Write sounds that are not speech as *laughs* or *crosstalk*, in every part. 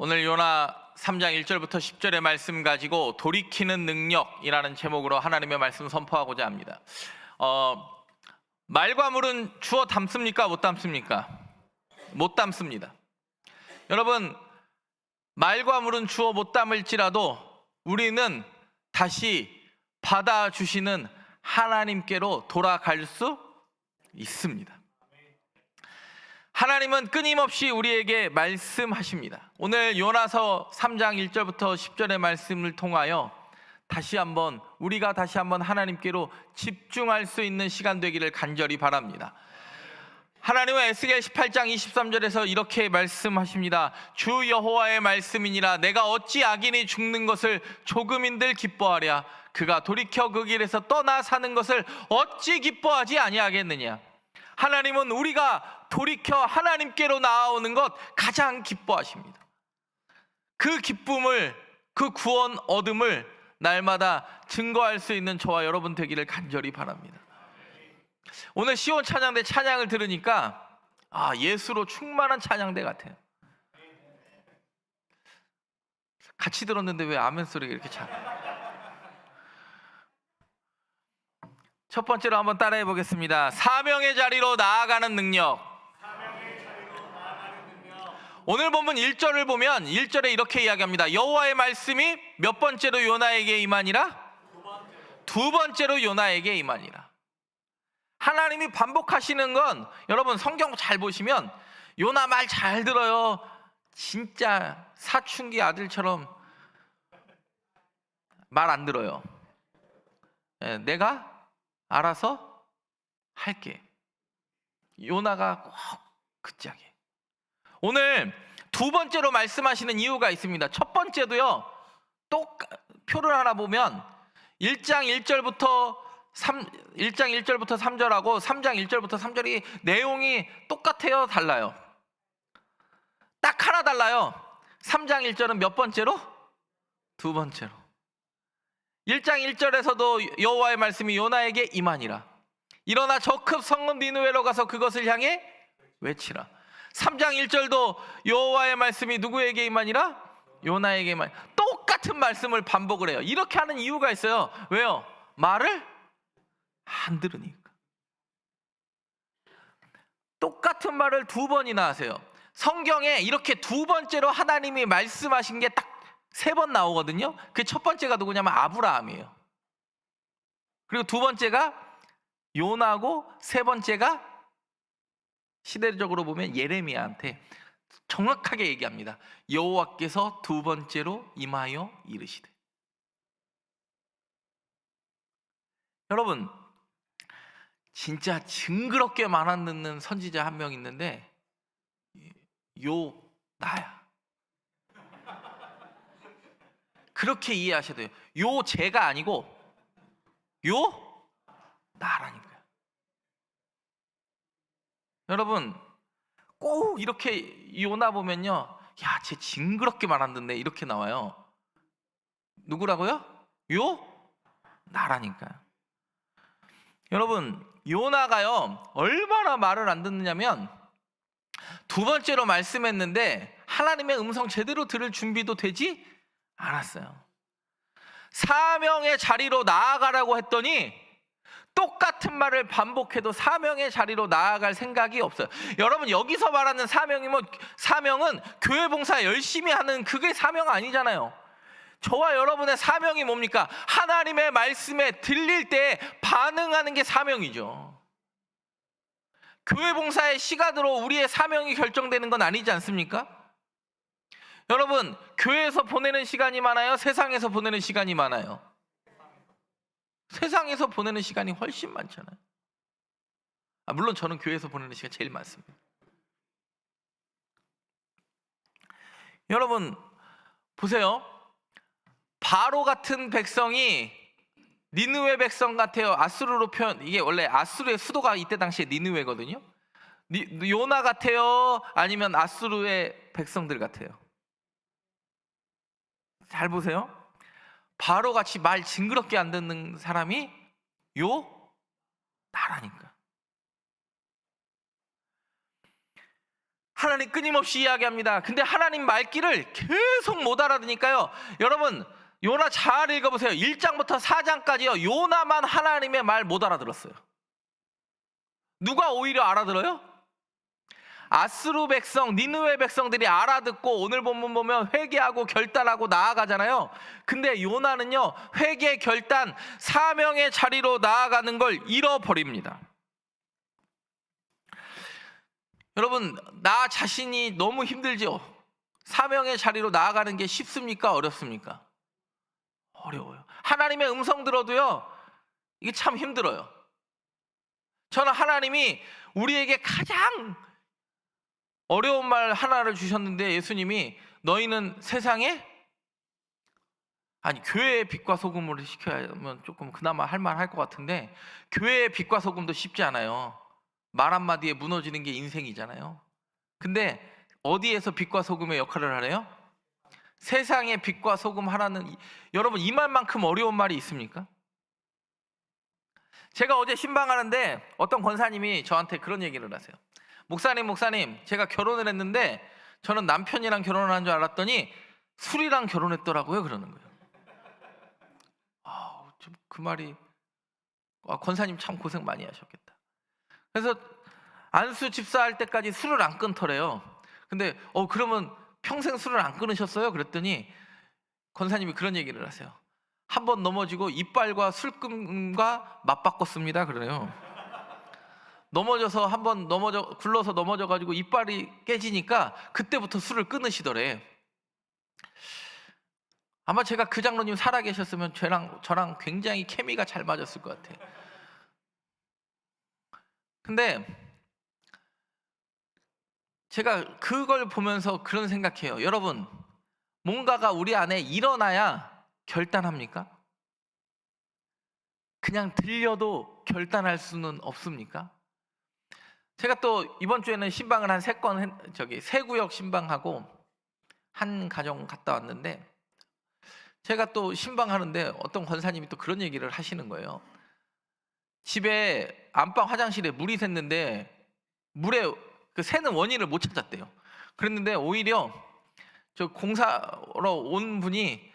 오늘 요나 3장 1절부터 10절의 말씀 가지고 돌이키는 능력이라는 제목으로 하나님의 말씀 선포하고자 합니다. 어, 말과 물은 주어 담습니까? 못 담습니까? 못 담습니다. 여러분, 말과 물은 주어 못 담을지라도 우리는 다시 받아주시는 하나님께로 돌아갈 수 있습니다. 하나님은 끊임없이 우리에게 말씀하십니다. 오늘 요나서 3장 1절부터 10절의 말씀을 통하여 다시 한번 우리가 다시 한번 하나님께로 집중할 수 있는 시간 되기를 간절히 바랍니다. 하나님은 에스겔 18장 23절에서 이렇게 말씀하십니다. 주 여호와의 말씀이니라 내가 어찌 악인이 죽는 것을 조금인들 기뻐하랴 그가 돌이켜 그 길에서 떠나 사는 것을 어찌 기뻐하지 아니하겠느냐 하나님은 우리가 돌이켜 하나님께로 나아오는 것 가장 기뻐하십니다. 그 기쁨을 그 구원 얻음을 날마다 증거할 수 있는 저와 여러분 되기를 간절히 바랍니다. 오늘 시온 찬양대 찬양을 들으니까 아 예수로 충만한 찬양대 같아요. 같이 들었는데 왜 아멘 소리가 이렇게 작? 첫 번째로 한번 따라해 보겠습니다. 사명의 자리로 나아가는 능력. 오늘 본문 1절을 보면 1절에 이렇게 이야기합니다. 여호와의 말씀이 몇 번째로 요나에게 임하니라? 두 번째로 요나에게 임하니라. 하나님이 반복하시는 건 여러분 성경 잘 보시면 요나 말 잘 들어요. 진짜 사춘기 아들처럼 말 안 들어요. 예, 내가 알아서 할게. 요나가 꼭 그짝에. 오늘 두 번째로 말씀하시는 이유가 있습니다. 첫 번째도요. 똑 표를 하나 보면 1장 1절부터 3 1장 1절부터 3절하고 3장 1절부터 3절이 내용이 똑같아요, 달라요. 딱 하나 달라요. 3장 1절은 몇 번째로? 두 번째로. 1장 1절에서도 여호와의 말씀이 요나에게 임하니라. 일어나 저급 성읍 니느웨로 가서 그것을 향해 외치라. 3장 1절도 여호와의 말씀이 누구에게 임하니라? 요나에게 만 똑같은 말씀을 반복을 해요. 이렇게 하는 이유가 있어요. 왜요? 말을 안 들으니까. 똑같은 말을 두 번이나 하세요. 성경에 이렇게 두 번째로 하나님이 말씀하신 게 딱 세 번 나오거든요. 그 첫 번째가 누구냐면 아브라함이에요. 그리고 두 번째가 요나고 세 번째가 시대적으로 보면 예레미야한테 정확하게 얘기합니다. 여호와께서 두 번째로 임하여 이르시되. 여러분 진짜 징그럽게 말안 듣는 선지자 한 명 있는데 요 나야. 그렇게 이해하셔야 돼요. 요 제가 아니고 요 나라니까요. 여러분 꼭 이렇게 요나 보면요. 야, 쟤 징그럽게 말 안 듣네. 이렇게 나와요. 누구라고요? 요 나라니까요. 여러분, 요나가요. 얼마나 말을 안 듣느냐면 두 번째로 말씀했는데 하나님의 음성 제대로 들을 준비도 되지 않았어요. 사명의 자리로 나아가라고 했더니 똑같은 말을 반복해도 사명의 자리로 나아갈 생각이 없어요. 여러분 여기서 말하는 사명이 뭐 사명은 교회 봉사 열심히 하는 그게 사명 아니잖아요. 저와 여러분의 사명이 뭡니까? 하나님의 말씀에 들릴 때 반응하는 게 사명이죠. 교회 봉사의 시간으로 우리의 사명이 결정되는 건 아니지 않습니까? 여러분, 교회에서 보내는 시간이 많아요? 세상에서 보내는 시간이 많아요? 세상에서 보내는 시간이 훨씬 많잖아요. 아, 물론 저는 교회에서 보내는 시간 제일 많습니다. 여러분 보세요. 바로 같은 백성이 니느웨 백성 같아요. 아수르로 표현 이게 원래 아수르의 수도가 이때 당시에 니느웨거든요. 니, 요나 같아요. 아니면 아수르의 백성들 같아요. 잘 보세요. 바로 같이 말 징그럽게 안 듣는 사람이 요 나라니까. 하나님 끊임없이 이야기합니다. 근데 하나님 말귀를 계속 못 알아듣니까요. 여러분, 요나 잘 읽어보세요. 1장부터 4장까지요. 요나만 하나님의 말 못 알아들었어요. 누가 오히려 알아들어요? 아스루 백성, 니느웨 백성들이 알아듣고 오늘 본문 보면 회개하고 결단하고 나아가잖아요. 근데 요나는요, 회개, 결단, 사명의 자리로 나아가는 걸 잃어버립니다. 여러분, 나 자신이 너무 힘들죠? 사명의 자리로 나아가는 게 쉽습니까? 어렵습니까? 어려워요. 하나님의 음성 들어도요, 이게 참 힘들어요. 저는 하나님이 우리에게 가장 어려운 말 하나를 주셨는데 예수님이 너희는 세상에 아니 교회의 빛과 소금을 시켜야면 조금 그나마 할만 할 것 같은데 교회의 빛과 소금도 쉽지 않아요. 말 한마디에 무너지는 게 인생이잖아요. 근데 어디에서 빛과 소금의 역할을 하래요? 세상의 빛과 소금 하나는 이- 여러분 이 말만큼 어려운 말이 있습니까? 제가 어제 신방하는데 어떤 권사님이 저한테 그런 얘기를 하세요. 목사님, 목사님, 제가 결혼을 했는데 저는 남편이랑 결혼을 한 줄 알았더니 술이랑 결혼했더라고요. 그러는 거예요. 아, 좀그 말이 아, 권사님 참 고생 많이 하셨겠다. 그래서 안수 집사할 때까지 술을 안 끊더래요. 근데 어 그러면 평생 술을 안 끊으셨어요? 그랬더니 권사님이 그런 얘기를 하세요. 한 번 넘어지고 이빨과 술금과 맞바꿨습니다. 그래요. 넘어져서 한번 넘어져 굴러서 넘어져 가지고 이빨이 깨지니까 그때부터 술을 끊으시더래. 아마 제가 그 장로님 살아 계셨으면 저랑 저랑 굉장히 케미가 잘 맞았을 것 같아요. 근데 제가 그걸 보면서 그런 생각해요. 여러분, 뭔가가 우리 안에 일어나야 결단합니까? 그냥 들려도 결단할 수는 없습니까? 제가 또 이번 주에는 신방을 한 세 건 저기 세 구역 신방하고 한 가정 갔다 왔는데 제가 또 신방하는데 어떤 권사님이 또 그런 얘기를 하시는 거예요. 집에 안방 화장실에 물이 샜는데 물에 그 새는 원인을 못 찾았대요. 그랬는데 오히려 저 공사로 온 분이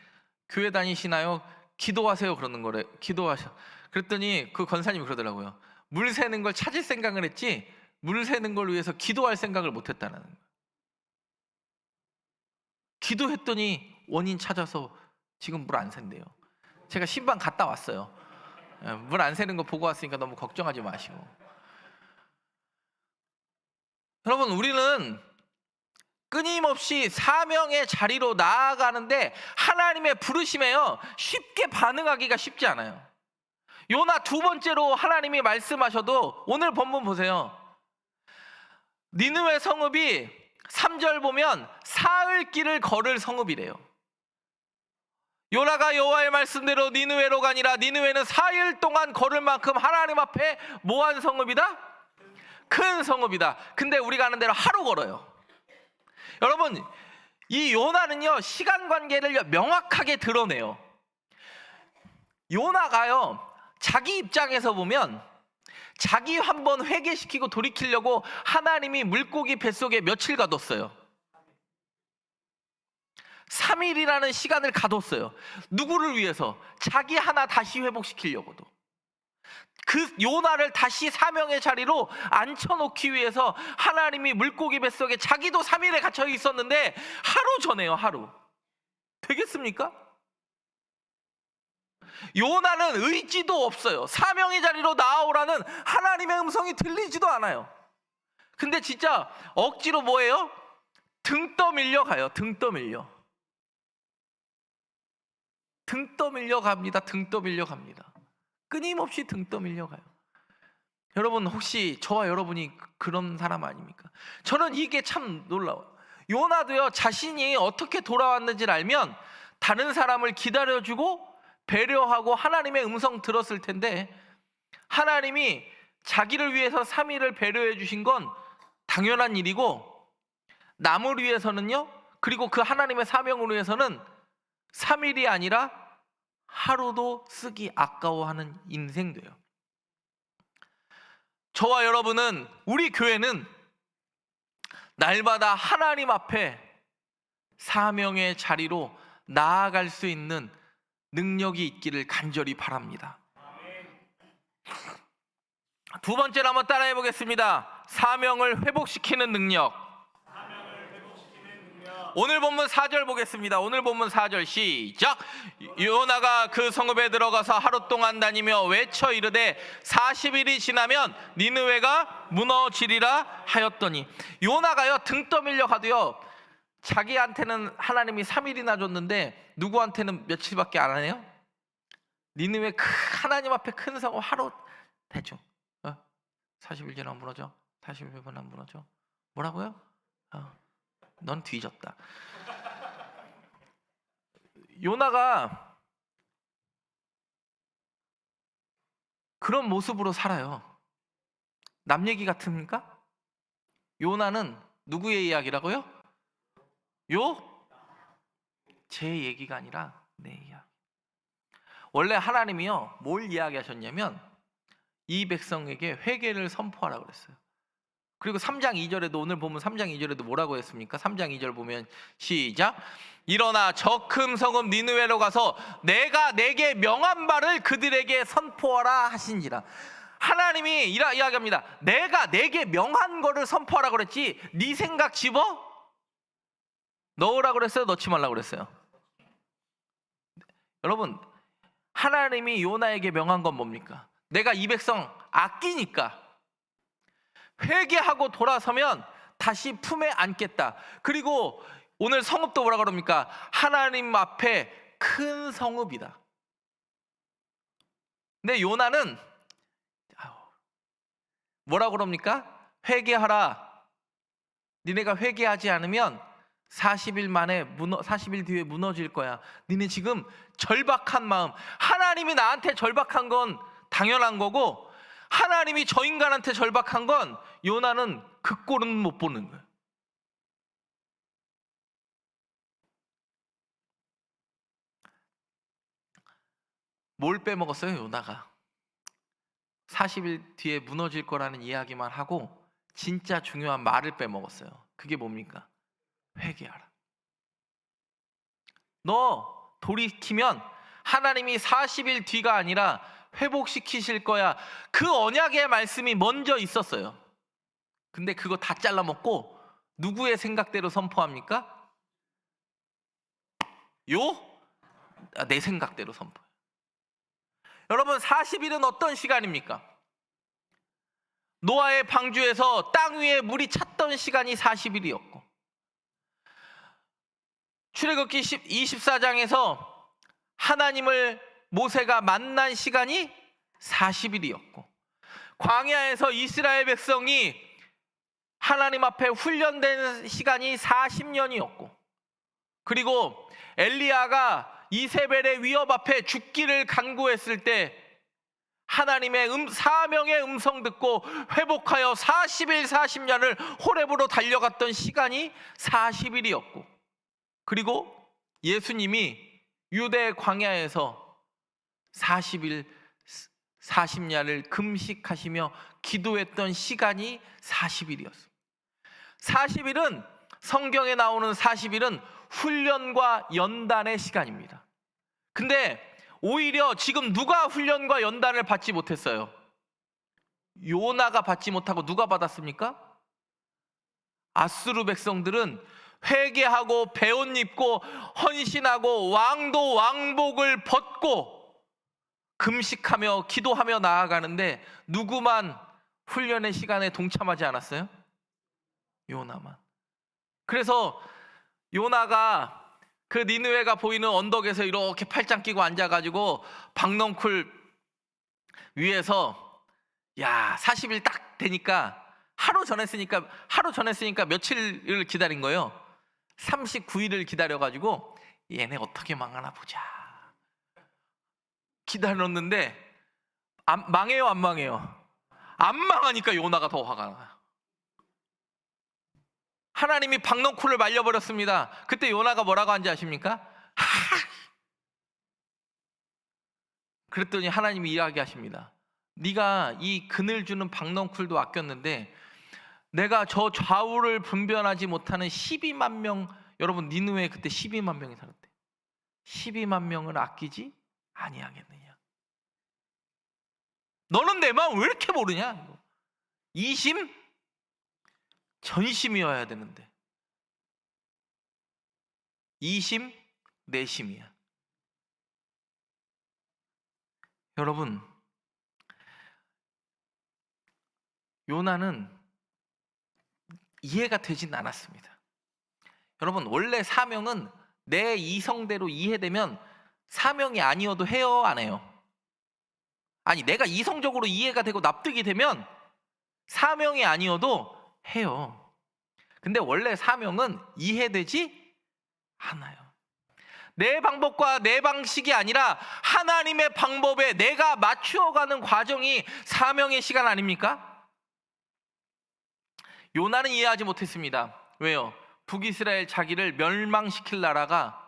교회 다니시나요? 기도하세요 그러는 거래. 기도하셔. 그랬더니 그 권사님이 그러더라고요. 물 새는 걸 찾을 생각을 했지 물 새는 걸 위해서 기도할 생각을 못 했다는 거예요. 기도했더니 원인 찾아서 지금 물 안 샌대요. 제가 신방 갔다 왔어요. 물 안 새는 거 보고 왔으니까 너무 걱정하지 마시고. 여러분, 우리는 끊임없이 사명의 자리로 나아가는데 하나님의 부르심에요 쉽게 반응하기가 쉽지 않아요. 요나 두 번째로 하나님이 말씀하셔도 오늘 본문 보세요. 니느웨 성읍이 3절 보면 사흘 길을 걸을 성읍이래요. 요나가 여호와의 말씀대로 니느웨로 가니라 니느웨는 4일 동안 걸을 만큼 하나님 앞에 뭐한 성읍이다? 큰 성읍이다. 근데 우리가 아는 대로 하루 걸어요. 여러분, 이 요나는요, 시간 관계를 명확하게 드러내요. 요나가요, 자기 입장에서 보면 자기 한 번 회개시키고 돌이키려고 하나님이 물고기 뱃속에 며칠 가뒀어요. 3일이라는 시간을 가뒀어요. 누구를 위해서? 자기 하나 다시 회복시키려고도. 그 요나를 다시 사명의 자리로 앉혀놓기 위해서 하나님이 물고기 뱃속에 자기도 3일에 갇혀 있었는데 하루 전에요, 하루. 되겠습니까? 요나는 의지도 없어요. 사명의 자리로 나아오라는 하나님의 음성이 들리지도 않아요. 근데 진짜 억지로 뭐예요? 등 떠밀려 가요. 등 떠밀려. 등 떠밀려 갑니다. 등 떠밀려 갑니다. 끊임없이 등 떠밀려 가요. 여러분 혹시 저와 여러분이 그런 사람 아닙니까? 저는 이게 참 놀라워요. 요나도요 자신이 어떻게 돌아왔는지를 알면 다른 사람을 기다려주고 배려하고 하나님의 음성 들었을 텐데 하나님이 자기를 위해서 3일을 배려해 주신 건 당연한 일이고 남을 위해서는요 그리고 그 하나님의 사명을 위해서는 3일이 아니라 하루도 쓰기 아까워하는 인생 돼요. 저와 여러분은 우리 교회는 날마다 하나님 앞에 사명의 자리로 나아갈 수 있는 능력이 있기를 간절히 바랍니다. 두 번째로 한번 따라해 보겠습니다. 사명을 회복시키는 능력. 오늘 본문 4절 보겠습니다. 오늘 본문 4절 시작. 요나가 그 성읍에 들어가서 하루 동안 다니며 외쳐 이르되 40일이 지나면 니느웨가 무너지리라 하였더니 요나가요 등 떠밀려 가도요 자기한테는 하나님이 3일이나 줬는데 누구한테는 며칠밖에 안 하네요. 니느웨 크 하나님 앞에 큰 성읍 하루 대충 어? 40일 지나면 무너져. 40일 지나면 무너져. 뭐라고요? 어. 넌 뒤졌다. 요나가 그런 모습으로 살아요. 남 얘기 같습니까? 요나는 누구의 이야기라고요? 요? 제 얘기가 아니라 내 이야기. 원래 하나님이요, 뭘 이야기하셨냐면 이 백성에게 회개를 선포하라고 그랬어요. 그리고 3장 2절에도 오늘 보면 3장 2절에도 뭐라고 했습니까? 3장 2절 보면 시작. 일어나 저큰 성읍 니느웨로 가서 내가 내게 명한 바를 그들에게 선포하라 하신지라. 하나님이 이라 이야기합니다. 내가 내게 명한 거를 선포하라 그랬지. 네 생각 집어 넣으라 그랬어요. 넣지 말라 그랬어요. 여러분 하나님이 요나에게 명한 건 뭡니까? 내가 이 백성 아끼니까 회개하고 돌아서면 다시 품에 안겠다. 그리고 오늘 성읍도 뭐라 그럽니까? 하나님 앞에 큰 성읍이다. 근데 요나는 뭐라 그럽니까? 회개하라. 니네가 회개하지 않으면 40일 만에 무너 40일 뒤에 무너질 거야. 니네 지금 절박한 마음. 하나님이 나한테 절박한 건 당연한 거고 하나님이 저 인간한테 절박한 건 요나는 그 꼴은 못 보는 거예요. 뭘 빼먹었어요, 요나가? 40일 뒤에 무너질 거라는 이야기만 하고 진짜 중요한 말을 빼먹었어요. 그게 뭡니까? 회개하라. 너 돌이키면 하나님이 40일 뒤가 아니라 회복시키실 거야. 그 언약의 말씀이 먼저 있었어요. 근데 그거 다 잘라먹고 누구의 생각대로 선포합니까? 요? 아, 내 생각대로 선포해요. 여러분 40일은 어떤 시간입니까? 노아의 방주에서 땅 위에 물이 찼던 시간이 40일이었고 출애굽기 24장에서 하나님을 모세가 만난 시간이 40일이었고 광야에서 이스라엘 백성이 하나님 앞에 훈련된 시간이 40년이었고 그리고 엘리야가 이세벨의 위협 앞에 죽기를 간구했을 때 하나님의 음, 사명의 음성 듣고 회복하여 40일 40년을 호렙으로 달려갔던 시간이 40일이었고 그리고 예수님이 유대 광야에서 40일 40년을 금식하시며 기도했던 시간이 40일이었습니다. 40일은 성경에 나오는 40일은 훈련과 연단의 시간입니다. 근데 오히려 지금 누가 훈련과 연단을 받지 못했어요? 요나가 받지 못하고 누가 받았습니까? 아수르 백성들은 회개하고 배옷 입고 헌신하고 왕도 왕복을 벗고 금식하며 기도하며 나아가는데 누구만 훈련의 시간에 동참하지 않았어요? 요나만. 그래서 요나가 그 니느웨가 보이는 언덕에서 이렇게 팔짱 끼고 앉아가지고 박넝쿨 위에서 야 40일 딱 되니까 하루 전에 쓰니까 하루 전에 쓰니까 며칠을 기다린 거예요. 39일을 기다려가지고 얘네 어떻게 망하나 보자. 기다렸는데 안, 망해요 안 망해요? 안 망하니까 요나가 더 화가 나. 하나님이 박넝쿨을 말려버렸습니다. 그때 요나가 뭐라고 한지 아십니까? 하! 그랬더니 하나님이 이야기하십니다. 네가 이 그늘 주는 박넝쿨도 아꼈는데 내가 저 좌우를 분별하지 못하는 12만 명 여러분 니누에 그때 12만 명이 살았대. 12만 명을 아끼지 아니하겠느냐. 너는 내 마음 왜 이렇게 모르냐? 이심 전심이어야 되는데 이심 내심이야. 여러분 요나는 이해가 되진 않았습니다. 여러분 원래 사명은 내 이성대로 이해되면 사명이 아니어도 해요 안 해요? 아니 내가 이성적으로 이해가 되고 납득이 되면 사명이 아니어도 해요. 근데 원래 사명은 이해되지 않아요. 내 방법과 내 방식이 아니라 하나님의 방법에 내가 맞추어가는 과정이 사명의 시간 아닙니까? 요나는 이해하지 못했습니다. 왜요? 북이스라엘 자기를 멸망시킬 나라가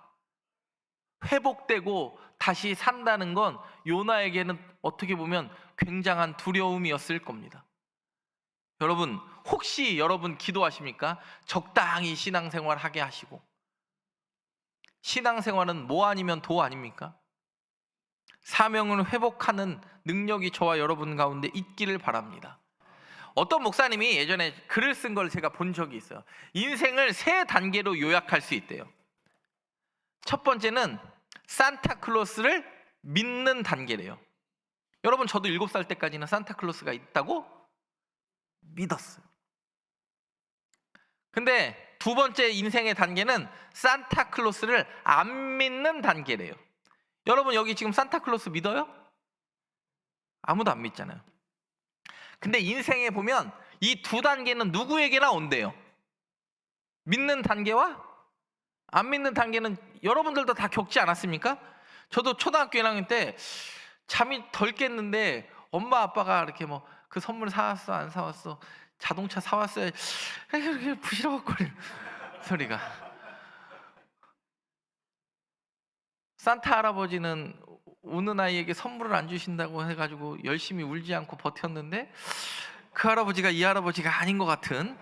회복되고 다시 산다는 건 요나에게는 어떻게 보면 굉장한 두려움이었을 겁니다. 여러분, 혹시 여러분 기도하십니까? 적당히 신앙생활 하게 하시고 신앙생활은 뭐 아니면 도 아닙니까? 사명을 회복하는 능력이 저와 여러분 가운데 있기를 바랍니다. 어떤 목사님이 예전에 글을 쓴 걸 제가 본 적이 있어요. 인생을 세 단계로 요약할 수 있대요. 첫 번째는 산타클로스를 믿는 단계래요. 여러분 저도 일곱 살 때까지는 산타클로스가 있다고 믿었어요. 근데 두 번째 인생의 단계는 산타클로스를 안 믿는 단계래요. 여러분 여기 지금 산타클로스 믿어요? 아무도 안 믿잖아요. 근데 인생에 보면 이 두 단계는 누구에게나 온대요. 믿는 단계와 안 믿는 단계는 여러분들도 다 겪지 않았습니까? 저도 초등학교 1학년 때 잠이 덜 깼는데 엄마 아빠가 이렇게 뭐 그 선물 사왔어 안 사왔어 자동차 사왔어요 이렇게 부시럭거리는 소리가 산타 할아버지는 우는 아이에게 선물을 안 주신다고 해가지고 열심히 울지 않고 버텼는데 그 할아버지가 이 할아버지가 아닌 것 같은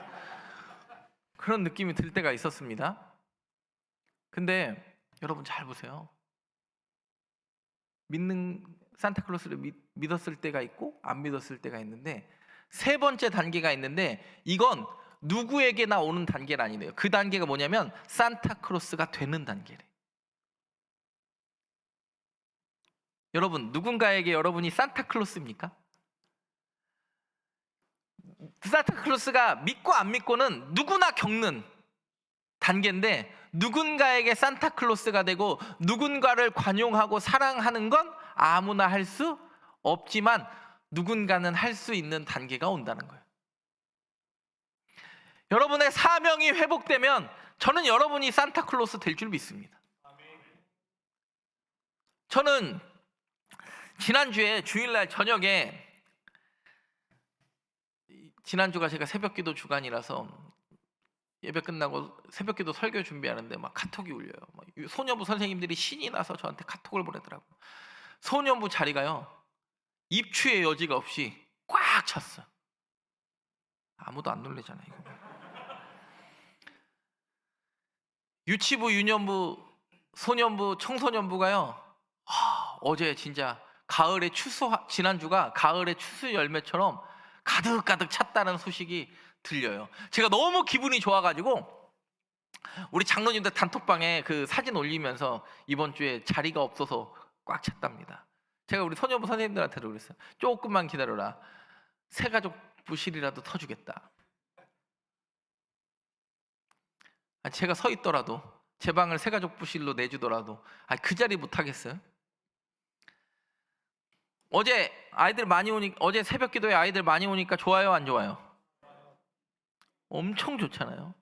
그런 느낌이 들 때가 있었습니다. 근데 여러분 잘 보세요. 믿는 산타클로스를 믿, 믿었을 때가 있고 안 믿었을 때가 있는데 세 번째 단계가 있는데 이건 누구에게나 오는 단계는 아니래요. 그 단계가 뭐냐면 산타클로스가 되는 단계래. 여러분 누군가에게 여러분이 산타클로스입니까? 산타클로스가 믿고 안 믿고는 누구나 겪는 단계인데 누군가에게 산타클로스가 되고 누군가를 관용하고 사랑하는 건 아무나 할 수 없지만 누군가는 할 수 있는 단계가 온다는 거예요. 여러분의 사명이 회복되면 저는 여러분이 산타클로스 될 줄 믿습니다. 저는 지난주에 주일날 저녁에 지난주가 제가 새벽기도 주간이라서 예배 끝나고 새벽기도 설교 준비하는데 막 카톡이 울려요. 막 소녀부 선생님들이 신이 나서 저한테 카톡을 보내더라고. 소녀부 자리가요 입추의 여지가 없이 꽉 찼어. 아무도 안 놀래잖아요. 이거. 유치부, 유년부, 소년부, 청소년부가요. 아, 어제 진짜 가을의 추수 지난주가 가을의 추수 열매처럼 가득가득 찼다는 소식이 들려요. 제가 너무 기분이 좋아 가지고 우리 장로님들 단톡방에 그 사진 올리면서 이번 주에 자리가 없어서 꽉 찼답니다. 제가 우리 소녀부 선생님들한테도 그랬어요. 조금만 기다려라. 새 가족 부실이라도 터주겠다. 아, 제가 서 있더라도 제 방을 새 가족 부실로 내주더라도 아, 그 자리 못 하겠어요? 어제 아이들 많이 오니 어제 새벽 기도에 아이들 많이 오니까 좋아요 안 좋아요? 엄청 좋잖아요.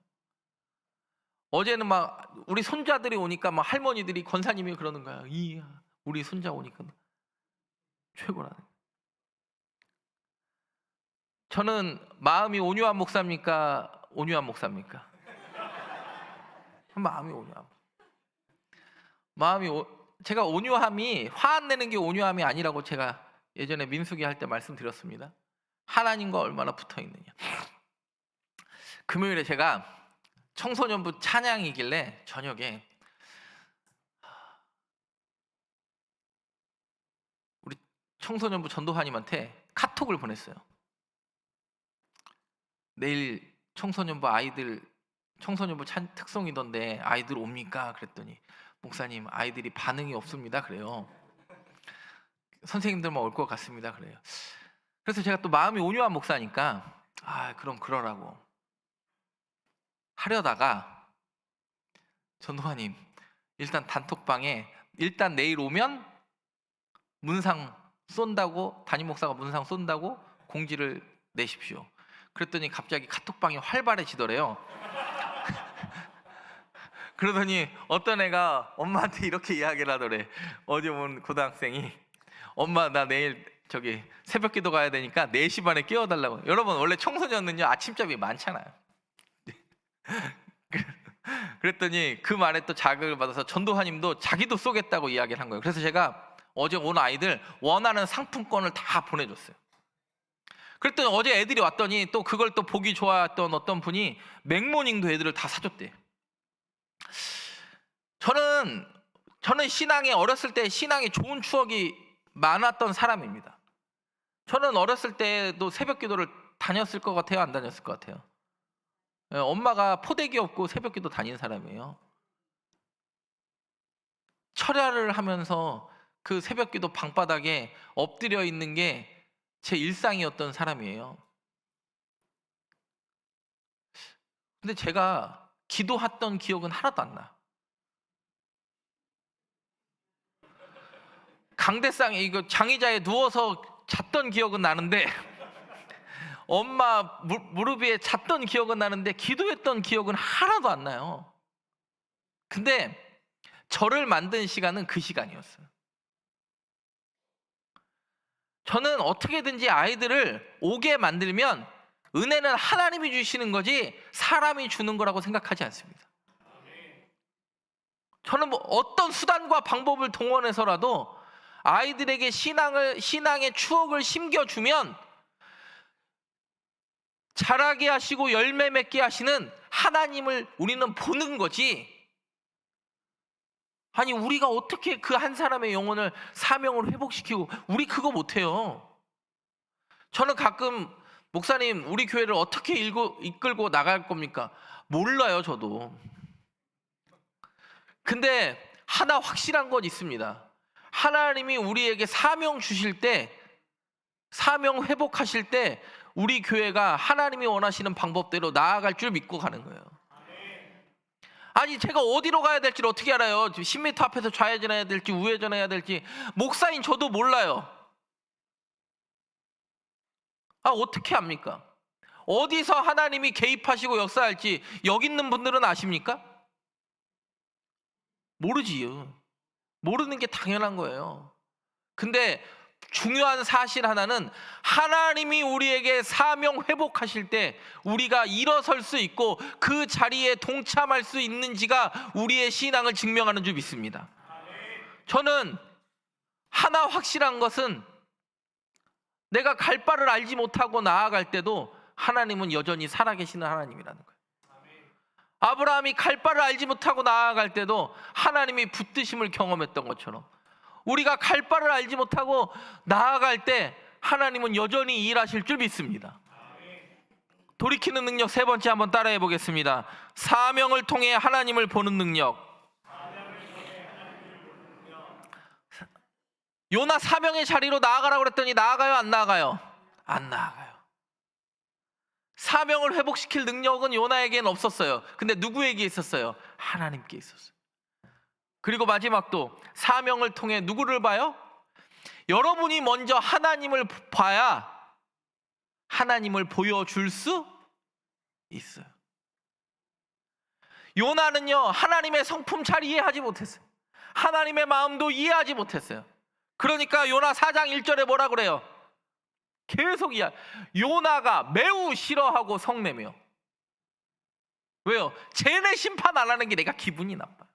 어제는 막 우리 손자들이 오니까 막 할머니들이 권사님이 그러는 거야. 이 우리 손자 오니까 최고라는. 저는 마음이 온유한 목사입니까? 온유한 목사입니까? *laughs* 마음이 온유함. 마음이 오, 제가 온유함이 화 안 내는 게 온유함이 아니라고 제가 예전에 민수기 할 때 말씀드렸습니다. 하나님과 얼마나 붙어 있느냐. 금요일에 제가 청소년부 찬양이길래 저녁에 우리 청소년부 전도사님한테 카톡을 보냈어요. 내일 청소년부 아이들 청소년부 찬 특송이던데 아이들 옵니까? 그랬더니 목사님 아이들이 반응이 없습니다. 그래요. 선생님들만 올 것 같습니다. 그래요. 그래서 제가 또 마음이 온유한 목사니까 아 그럼 그러라고 하려다가 전도사님 일단 단톡방에 일단 내일 오면 문상 쏜다고 담임 목사가 문상 쏜다고 공지를 내십시오. 그랬더니 갑자기 카톡방이 활발해지더래요. 그러더니 어떤 애가 엄마한테 이렇게 이야기를 하더래. 어제 온 고등학생이 엄마 나 내일 저기 새벽 기도 가야 되니까 4시 반에 깨워달라고. 여러분 원래 청소년은요 아침잠이 많잖아요. *laughs* 그랬더니 그 말에 또 자극을 받아서 전도사님도 자기도 쏘겠다고 이야기를 한 거예요. 그래서 제가 어제 온 아이들 원하는 상품권을 다 보내줬어요. 그랬더니 어제 애들이 왔더니 또 그걸 또 보기 좋아했던 어떤 분이 맥모닝도 애들을 다 사줬대. 저는 저는 신앙에 어렸을 때 신앙에 좋은 추억이 많았던 사람입니다. 저는 어렸을 때도 새벽 기도를 다녔을 것 같아요, 안 다녔을 것 같아요. 예, 엄마가 포대기 없고 새벽 기도 다닌 사람이에요. 철야를 하면서 그 새벽 기도 방바닥에 엎드려 있는 게 제 일상이었던 사람이에요. 근데 제가 기도했던 기억은 하나도 안 나. 강대상에 이거 장의자에 누워서 잤던 기억은 나는데 *laughs* 엄마 무, 무릎 위에 잤던 기억은 나는데 기도했던 기억은 하나도 안 나요. 근데 저를 만든 시간은 그 시간이었어요. 저는 어떻게든지 아이들을 오게 만들면 은혜는 하나님이 주시는 거지 사람이 주는 거라고 생각하지 않습니다. 저는 뭐 어떤 수단과 방법을 동원해서라도 아이들에게 신앙을 신앙의 추억을 심겨 주면 자라게 하시고 열매 맺게 하시는 하나님을 우리는 보는 거지. 아니 우리가 어떻게 그 한 사람의 영혼을 사명을 회복시키고 우리 그거 못해요. 저는 가끔 목사님 우리 교회를 어떻게 일고, 이끌고 나갈 겁니까? 몰라요 저도. 근데 하나 확실한 건 있습니다. 하나님이 우리에게 사명 주실 때 사명 회복하실 때 우리 교회가 하나님이 원하시는 방법대로 나아갈 줄 믿고 가는 거예요. 아니 제가 어디로 가야 될지 어떻게 알아요? 10m 앞에서 좌회전해야 될지 우회전해야 될지 목사인 저도 몰라요. 아 어떻게 합니까? 어디서 하나님이 개입하시고 역사할지 여기 있는 분들은 아십니까? 모르지요. 모르는 게 당연한 거예요. 근데 중요한 사실 하나는 하나님이 우리에게 사명 회복하실 때 우리가 일어설 수 있고 그 자리에 동참할 수 있는지가 우리의 신앙을 증명하는 줄 믿습니다. 저는 하나 확실한 것은 내가 갈 바를 알지 못하고 나아갈 때도 하나님은 여전히 살아계시는 하나님이라는 거예요. 아브라함이 갈 바를 알지 못하고 나아갈 때도 하나님이 붙드심을 경험했던 것처럼 우리가 갈 바를 알지 못하고 나아갈 때 하나님은 여전히 일하실 줄 믿습니다. 돌이키는 능력 세 번째 한번 따라해 보겠습니다. 사명을 통해 하나님을 보는 능력. 요나 사명의 자리로 나아가라고 그랬더니 나아가요, 안 나아가요? 안 나아가요. 사명을 회복시킬 능력은 요나에게는 없었어요. 근데 누구에게 있었어요? 하나님께 있었어요. 그리고 마지막도 사명을 통해 누구를 봐요? 여러분이 먼저 하나님을 봐야 하나님을 보여줄 수 있어요. 요나는요, 하나님의 성품 잘 이해하지 못했어요. 하나님의 마음도 이해하지 못했어요. 그러니까 요나 4장 1절에 뭐라 그래요? 계속 이야. 요나가 매우 싫어하고 성내며. 왜요? 쟤네 심판 안 하는 게 내가 기분이 나빠.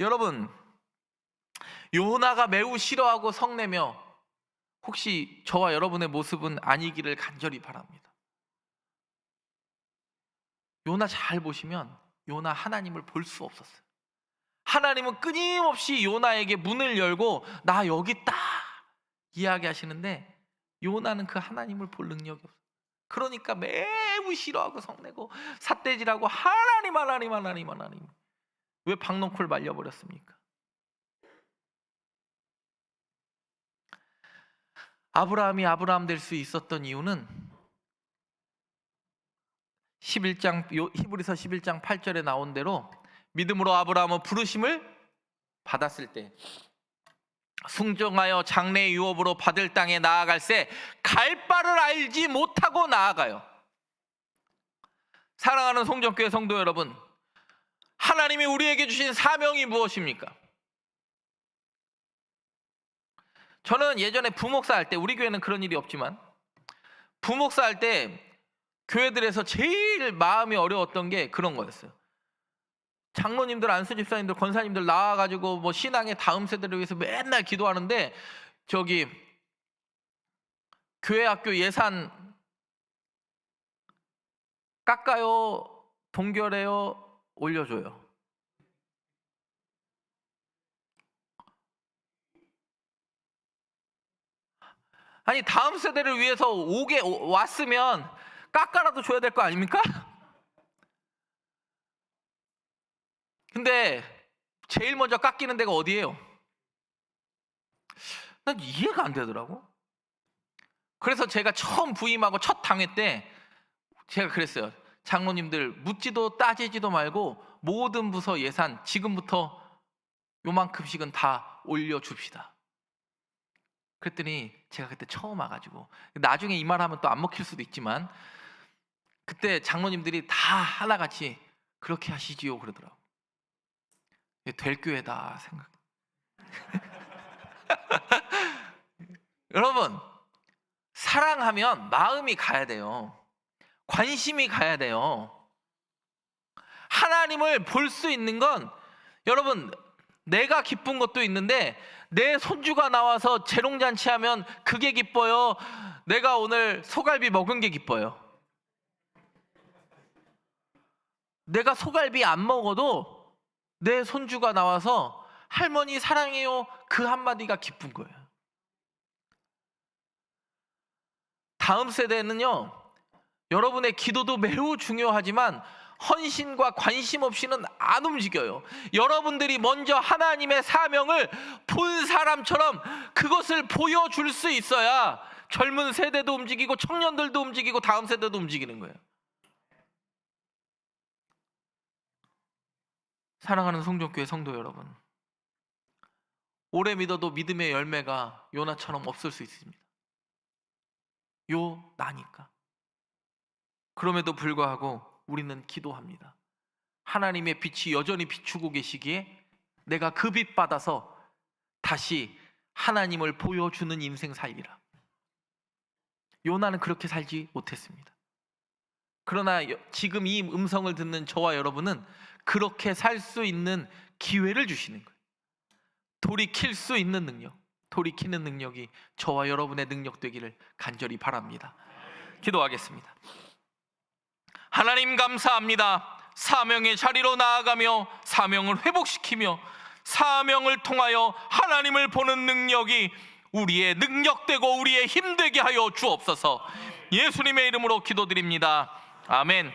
여러분, 요나가 매우 싫어하고 성내며 혹시 저와 여러분의 모습은 아니기를 간절히 바랍니다. 요나 잘 보시면 요나 하나님을 볼 수 없었어요. 하나님은 끊임없이 요나에게 문을 열고 나 여기 있다 이야기하시는데 요나는 그 하나님을 볼 능력이 없어요. 그러니까 매우 싫어하고 성내고 삿대질하고 하나님 하나님 하나님 하나님 왜 박농콜 말려버렸습니까? 아브라함이 아브라함 될 수 있었던 이유는 11장 요- 히브리서 11장 8절에 나온 대로 믿음으로 아브라함은 부르심을 받았을 때 순종하여 장래 유업으로 받을 땅에 나아갈새 갈 바를 알지 못하고 나아가요. 사랑하는 송정교회 성도 여러분, 하나님이 우리에게 주신 사명이 무엇입니까? 저는 예전에 부목사 할 때 우리 교회는 그런 일이 없지만 부목사 할 때 교회들에서 제일 마음이 어려웠던 게 그런 거였어요. 장로님들, 안수집사님들, 권사님들 나와가지고 뭐 신앙의 다음 세대를 위해서 맨날 기도하는데 저기 교회 학교 예산 깎아요, 동결해요, 올려줘요. 아니 다음 세대를 위해서 오게 오- 왔으면 깎아라도 줘야 될 거 아닙니까? 근데 제일 먼저 깎이는 데가 어디예요? 난 이해가 안 되더라고. 그래서 제가 처음 부임하고 첫 당회 때 제가 그랬어요. 장로님들 묻지도 따지지도 말고 모든 부서 예산 지금부터 요만큼씩은 다 올려줍시다. 그랬더니 제가 그때 처음 와가지고 나중에 이 말 하면 또 안 먹힐 수도 있지만 그때 장로님들이 다 하나같이 그렇게 하시지요 그러더라고. 될 교회다 생각. *laughs* 여러분 사랑하면 마음이 가야 돼요. 관심이 가야 돼요. 하나님을 볼 수 있는 건 여러분 내가 기쁜 것도 있는데 내 손주가 나와서 재롱잔치 하면 그게 기뻐요. 내가 오늘 소갈비 먹은 게 기뻐요. 내가 소갈비 안 먹어도 내 손주가 나와서 할머니 사랑해요. 그 한마디가 기쁜 거예요. 다음 세대는요, 여러분의 기도도 매우 중요하지만 헌신과 관심 없이는 안 움직여요. 여러분들이 먼저 하나님의 사명을 본 사람처럼 그것을 보여줄 수 있어야 젊은 세대도 움직이고 청년들도 움직이고 다음 세대도 움직이는 거예요. 사랑하는 성전교회 성도 여러분, 오래 믿어도 믿음의 열매가 요나처럼 없을 수 있습니다. 요 나니까. 그럼에도 불구하고 우리는 기도합니다. 하나님의 빛이 여전히 비추고 계시기에 내가 그 빛 받아서 다시 하나님을 보여주는 인생 살리라. 요나는 그렇게 살지 못했습니다. 그러나 여- 지금 이 음성을 듣는 저와 여러분은 그렇게 살 수 있는 기회를 주시는 거예요. 돌이킬 수 있는 능력, 돌이키는 능력이 저와 여러분의 능력 되기를 간절히 바랍니다. 기도하겠습니다. 하나님 감사합니다. 사명의 자리로 나아가며 사명을 회복시키며 사명을 통하여 하나님을 보는 능력이 우리의 능력되고 우리의 힘되게 하여 주옵소서. 예수님의 이름으로 기도드립니다. 아멘.